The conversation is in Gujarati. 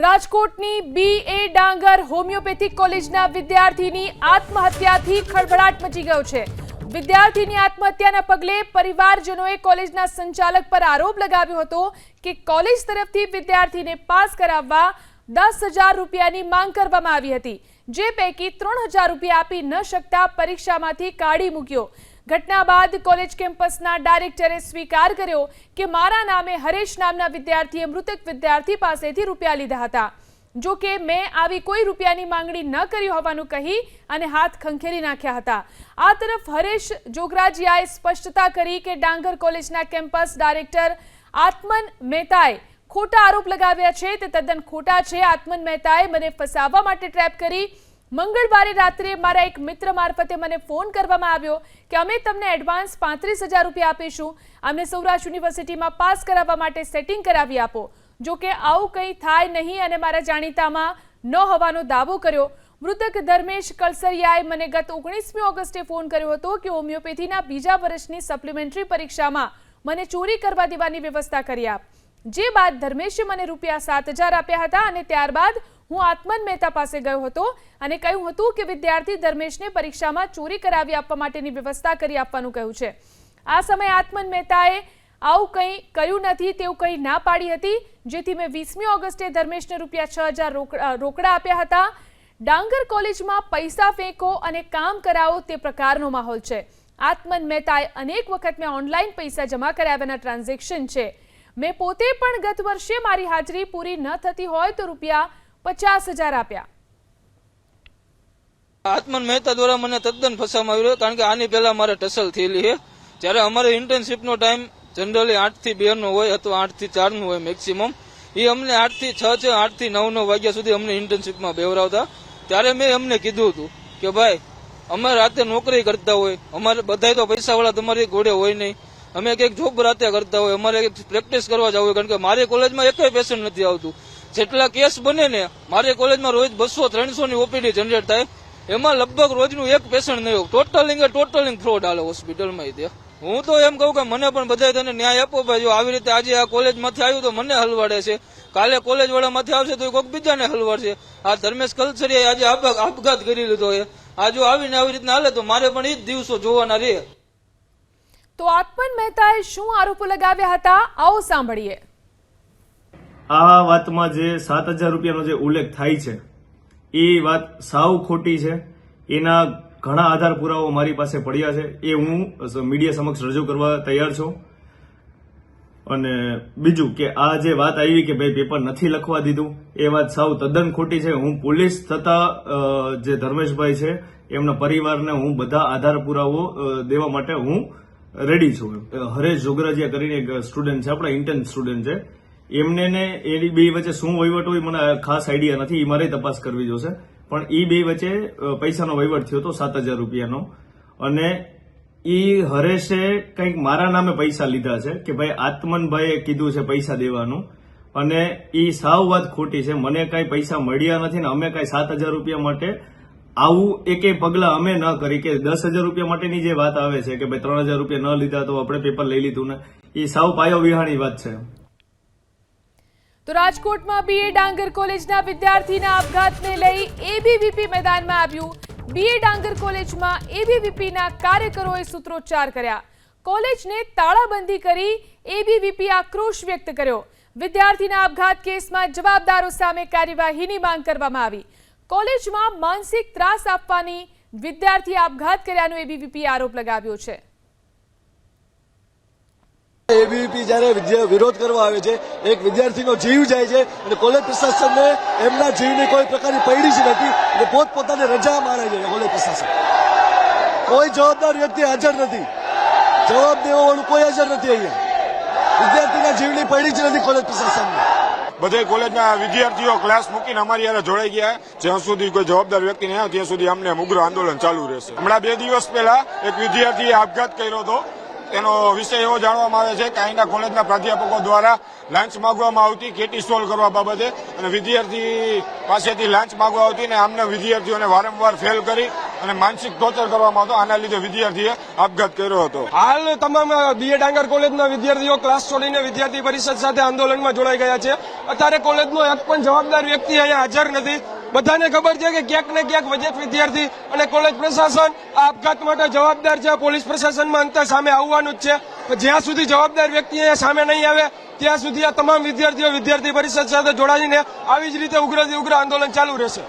રાજકોટની બી એ ડાંગર હોમિયોપેથિક કોલેજના વિદ્યાર્થીની આત્મહત્યાથી ખળભળાટ મચી ગયો છે. વિદ્યાર્થીની આત્મહત્યાના પગલે પરિવારજનોએ કોલેજના સંચાલક પર આરોપ લગાવ્યો હતો કે કોલેજ તરફથી વિદ્યાર્થીને પાસ કરાવવા દસ હજાર રૂપિયાની માંગ કરવામાં આવી હતી, જે પૈકી ત્રણ હજાર રૂપિયા આપી ન શકતા પરીક્ષામાંથી કાઢી મૂક્યો. ઘટના બાદ કોલેજ કેમ્પસના ડાયરેક્ટરે સ્વીકાર કર્યો કે મારા નામે હરેશ નામના વિદ્યાર્થીએ મૃતક વિદ્યાર્થી પાસેથી રૂપિયા લીધા હતા. જો કે મેં આવી કોઈ રૂપિયાની માંગણી ન કરી હોવાનું કહી અને હાથ ખંખેરી નાખ્યા હતા. આ તરફ હરેશ જોગરાજીયાએ સ્પષ્ટતા કરી કે ડાંગર કોલેજના કેમ્પસ ડાયરેક્ટર આત્મન મહેતાએ ખોટા આરોપ લગાવ્યા છે. તે તદ્દન ખોટા છે. આત્મન મહેતાએ મને ફસાવવા માટે ટ્રેપ કરી મંગળવારે રાત્રે મારા એક મિત્ર મારફતે મને ફોન કરવામાં આવ્યો કે અમે તમને એડવાન્સ પાંત્રીસ હજાર રૂપિયા આપીશું. અમને સૌરાષ્ટ્ર યુનિવર્સિટીમાં પાસ કરાવવા માટે સેટિંગ કરાવી આપો. જો કે આવું કંઈ થાય નહીં અને મારા જાણીતામાં ન હોવાનો દાવો કર્યો. મૃતક ધર્મેશ કલસરિયાએ મને ગત ઓગણીસમી ઓગસ્ટે ફોન કર્યો હતો કે હોમિયોપેથીના બીજા વર્ષની સપ્લિમેન્ટરી પરીક્ષામાં મને ચોરી કરવા દેવાની વ્યવસ્થા કરી આપ. જે બાદ ધર્મેશે મને રૂપિયા સાત હજાર આપ્યા હતા અને ત્યારબાદ હું આત્મન મહેતા પાસે ગયો હતો અને કહ્યું હતું કે વિદ્યાર્થી ધર્મેશને પરીક્ષામાં ચોરી કરાવી આપવા માટેની વ્યવસ્થા કરી આપવાનું કહ્યું છે. આ સમયે આત્મન મહેતાએ આવું કંઈ કર્યું નથી તેવું કંઈ ના પાડી હતી, જેથી મેં વીસમી ઓગસ્ટે ધર્મેશને રૂપિયા છ હજાર રોકડા આપ્યા હતા. ડાંગર કોલેજમાં પૈસા ફેંકો અને કામ કરાવો તે પ્રકારનો માહોલ છે. આત્મન મહેતાએ અનેક વખત મેં ઓનલાઈન પૈસા જમા કરાવ્યાના ટ્રાન્ઝેક્શન છે. મેં પોતે પણ ગત વર્ષે મારી હાજરી પૂરી ન થતી હોય તો રૂપિયા પચાસ હજાર આપ્યા. આત્મન મહેતા દ્વારા મને તદ્દન ફસાવવામાં આવ્યો કારણ કે આની પહેલા મારે ટસલ થયેલી છે. જ્યારે અમારે ઇન્ટર્નશીપનો ટાઈમ જનરલી આઠથી બે નો હોય અથવા આઠથી ચાર નો હોય મેક્સિમમ એ અમને આઠથી છ છે આઠથી નવ નવ વાગ્યા સુધી અમને ઇન્ટર્નશીપમાં બેવરાવતા ત્યારે મેં એમને કીધું હતું કે ભાઈ, અમે રાતે નોકરી કરતા હોય, અમારે બધા તો પૈસાવાળા તમારી ઘોડે હોય નહીં. અમે કંઈક જોબ રાતે કરતા હોય, અમારે પ્રેક્ટિસ કરવા જવું હોય, કારણ કે મારી કોલેજમાં એક પેશન્ટ નથી આવતું. જેટલા કેસ બને ને, મારી કોલેજમાં રોજ બસો ત્રણસો ની ઓપીડી જનરેટ થાય. એમાં લગભગ રોજનું એક પેશન્ટ નહીં ટોટલિંગ એ ટોટલિંગ ફ્રોડ હાલે હોસ્પિટલમાં તે. હું તો એમ કહું કે મને પણ બધા તને ન્યાય આપો ભાઈ. જો આવી રીતે આજે આ કોલેજમાંથી આવ્યું તો મને હલવાડે છે. કાલે કોલેજ વાળામાંથી આવશે તો કોઈક બીજાને હલવાડશે. આ ધર્મેશ કલસરીએ આજે આપઘાત કરી લીધો છે. આ જો આવીને આવી રીતના હાલે તો મારે પણ એ જ દિવસો જોવાના રહે તો આત્મન મહેતાએ શું આરોપો લગાવ્યા હતા? આવો સાંભળીએ. આ વાતમાં જે સાત હજાર રૂપિયાનો જે ઉલ્લેખ થાય છે, એ વાત સાવ ખોટી છે. એના ઘણા આધાર પુરાવો મારી પાસે પડ્યા છે. એ હું મીડિયા સમક્ષ રજૂ કરવા તૈયાર છું. અને બીજું કે આ જે વાત આવી કે ભાઈ પેપર નથી લખવા દીધું, એ વાત સાવ તદ્દન ખોટી છે. હું પોલીસ તથા જે ધર્મેશભાઈ છે, એમના પરિવારને હું બધા આધાર પુરાવો દેવા માટે હું રેડી છું. હરેશ જોગરાજીયા કરીને એક સ્ટુડન્ટ છે, આપણા ઇન્ટર્ન સ્ટુડન્ટ છે. એમને ને એની બે વચ્ચે શું વહીવટ હોય મને ખાસ આઈડિયા નથી, એ મારે તપાસ કરવી જોશે. પણ એ બે વચ્ચે પૈસાનો વહીવટ થયો હતો સાત હજાર રૂપિયાનો. અને એ હરેશે કંઈક મારા નામે પૈસા લીધા છે કે ભાઈ આત્મનભાઈએ કીધું છે પૈસા દેવાનું. અને એ સાવ વાત ખોટી છે. મને કાંઈ પૈસા મળ્યા નથી ને અમે કાંઈ સાત હજાર રૂપિયા માટે આવું એકે પગલા અમે ન કરી કે દસ હજાર રૂપિયા માટેની જે વાત આવે છે કે ભાઈ ત્રણ હજાર રૂપિયા ન લીધા તો આપણે પેપર લઈ લીધું ને એ સાવ પાયો વિહાણી વાત છે. તો રાજકોટમાં બીએ ડાંગર કોલેજના વિદ્યાર્થીના આપઘાતને લઈ એબીવીપી મેદાનમાં આવ્યું. બીએ ડાંગર કોલેજમાં એબીવીપીના કાર્યકરોએ સૂત્રોચ્ચાર કર્યા. કોલેજને તાળાબંધી કરી એબીવીપી આક્રોશ વ્યક્ત કર્યો. વિદ્યાર્થીના આપઘાત કેસમાં જવાબદારો સામે કાર્યવાહીની માંગ કરવામાં આવી. કોલેજમાં માનસિક ત્રાસ આપવાની વિદ્યાર્થીએ આપઘાત કર્યાનો એબીવીપી આરોપ લગાવ્યો છે. એબીવીપી જ્યારે વિરોધ કરવા આવે છે, એક વિદ્યાર્થીનો જીવ જાય છે અને કોલેજ પ્રશાસનને એમના જીવની કોઈ પ્રકારની પૈડી જ નથી અને પોતપોતાની રજા મારે છે કોલેજ પ્રશાસન. કોઈ જવાબદાર વ્યક્તિ હાજર નથી. જવાબ દેવા વાળું કોઈ હાજર નથી અહીંયા. વિદ્યાર્થીના જીવની પૈડી જ નથી કોલેજ પ્રશાસનને. બધે કોલેજના વિદ્યાર્થીઓ ક્લાસ મૂકીને અમારી યારે જોડાઈ ગયા. જ્યાં સુધી કોઈ જવાબદાર વ્યક્તિ નહીં ત્યાં સુધી અમને ઉગ્ર આંદોલન ચાલુ રહેશે. હમણાં બે દિવસ પહેલા એક વિદ્યાર્થીએ આપઘાત કર્યો હતો. તેનો વિષય એવો જાણવામાં આવે છે કે અહીંના કોલેજના પ્રાધ્યાપકો દ્વારા લાંચ માગવામાં આવતી કેટી સોલ્વ કરવા બાબતે અને વિદ્યાર્થી પાસેથી લાંચ માગવા આવતી અને આમને વિદ્યાર્થીઓને વારંવાર ફેલ કરી અને માનસિક ટોર્ચર કરવામાં આવતો. આના લીધે વિદ્યાર્થીએ આપઘાત કર્યો હતો. હાલ તમામ બીએ ડાંગર કોલેજના વિદ્યાર્થીઓ ક્લાસ છોડીને વિદ્યાર્થી પરિષદ સાથે આંદોલનમાં જોડાઈ ગયા છે. અત્યારે કોલેજનો એક પણ જવાબદાર વ્યક્તિ અહીંયા હાજર નથી. બધાને ખબર છે કે ક્યાંક ને ક્યાંક વજેટ વિદ્યાર્થી અને કોલેજ પ્રશાસન આ આપઘાત માટે જવાબદાર છે. પોલીસ પ્રશાસનમાં અંતર સામે આવવાનું જ છે. જ્યાં સુધી જવાબદાર વ્યક્તિ સામે નહીં આવે, ત્યાં સુધી આ તમામ વિદ્યાર્થીઓ વિદ્યાર્થી પરિષદ સાથે જોડાઈને આવી જ રીતે ઉગ્રથી ઉગ્ર આંદોલન ચાલુ રહેશે.